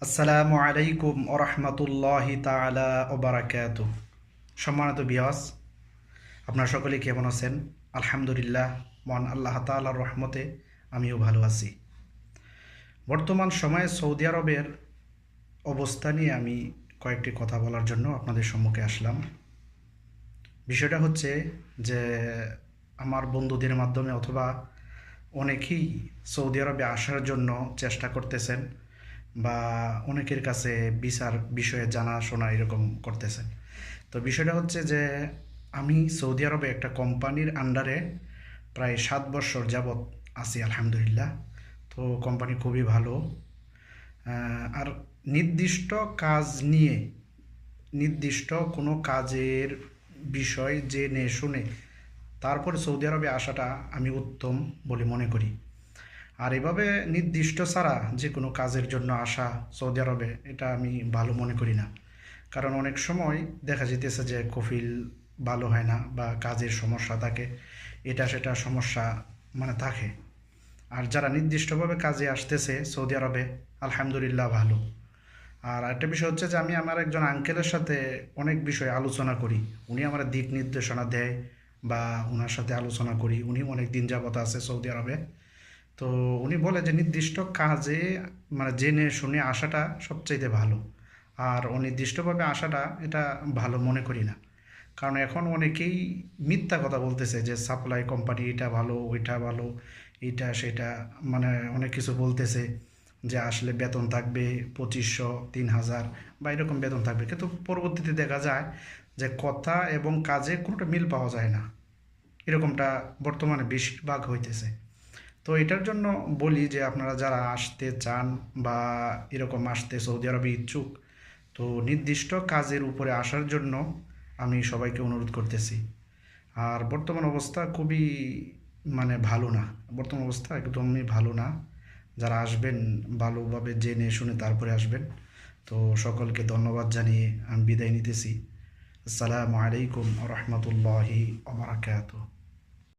আসসালামু আলাইকুম ওরহমতুল্লাহি তালা ওবারাকাত সম্মানিত বিয়াস আপনারা সকলে কেমন আছেন? আলহামদুলিল্লাহ মন আল্লাহ তালার রহমতে আমিও ভালো আছি। বর্তমান সময়ে সৌদি আরবের অবস্থা নিয়ে আমি কয়েকটি কথা বলার জন্য আপনাদের সম্মুখে আসলাম। বিষয়টা হচ্ছে যে, আমার বন্ধুদের মাধ্যমে অথবা অনেকেই সৌদি আরবে আসার জন্য চেষ্টা করতেছেন। বা অনেকের কাছে বিচার বিষয়ে জানাশোনা এরকম করতেছে। তো বিষয়টা হচ্ছে যে, আমি সৌদি আরবে একটা কোম্পানির আন্ডারে প্রায় সাত বছর যাবৎ আছি, আলহামদুলিল্লাহ। তো কোম্পানি খুবই ভালো। আর নির্দিষ্ট কাজ নিয়ে, নির্দিষ্ট কোনো কাজের বিষয় জেনে শুনে তারপরে সৌদি আরবে আসাটা আমি উত্তম বলে মনে করি। আর এভাবে নির্দিষ্ট ছাড়া যে কোনো কাজের জন্য আসা সৌদি আরবে, এটা আমি ভালো মনে করি না। কারণ অনেক সময় দেখা যেতেছে যে কফিল ভালো হয় না বা কাজের সমস্যা থাকে, এটা সেটা সমস্যা মানে থাকে। আর যারা নির্দিষ্টভাবে কাজে আসতেছে সৌদি আরবে, আলহামদুলিল্লাহ ভালো। আর একটা বিষয় হচ্ছে যে আমি আমার একজন আঙ্কেলের সাথে অনেক বিষয়ে আলোচনা করি। উনি আমার দিক নির্দেশনা দেয় বা ওনার সাথে আলোচনা করি। উনি অনেক দিন যাবত আছে সৌদি আরবে। তো উনি বলে যে নির্দিষ্ট কাজে মানে জেনে শুনে আসাটা সবচাইতে ভালো। আর অনির্দিষ্টভাবে আসাটা এটা ভালো মনে করি না। কারণ এখন অনেকেই মিথ্যা কথা বলতেছে যে সাপ্লাই কোম্পানি এটা ভালো, ওইটা ভালো, এটা সেটা মানে অনেক কিছু বলতেছে যে আসলে বেতন থাকবে পঁচিশশো, তিন হাজার বা এরকম বেতন থাকবে। কিন্তু পরবর্তীতে দেখা যায় যে কথা এবং কাজে কোনোটা মিল পাওয়া যায় না। এরকমটা বর্তমানে বেশিরভাগ হইতেছে। এটার জন্য বলি যে আপনারা যারা আসতে চান বা এরকম আসতে সৌদি আরবে ইচ্ছুক, তো নির্দিষ্ট কাজের উপরে আসার জন্য আমি সবাইকে অনুরোধ করতেছি। আর বর্তমান অবস্থা খুবই মানে ভালো না। বর্তমান অবস্থা একদমই ভালো না। যারা আসবেন ভালোভাবে জেনে শুনে তারপরে আসবেন। তো সকলকে ধন্যবাদ জানিয়ে আমি বিদায় নিতেছি। আসসালামু আলাইকুম রহমতুল্লাহি ওবরাকাতুহ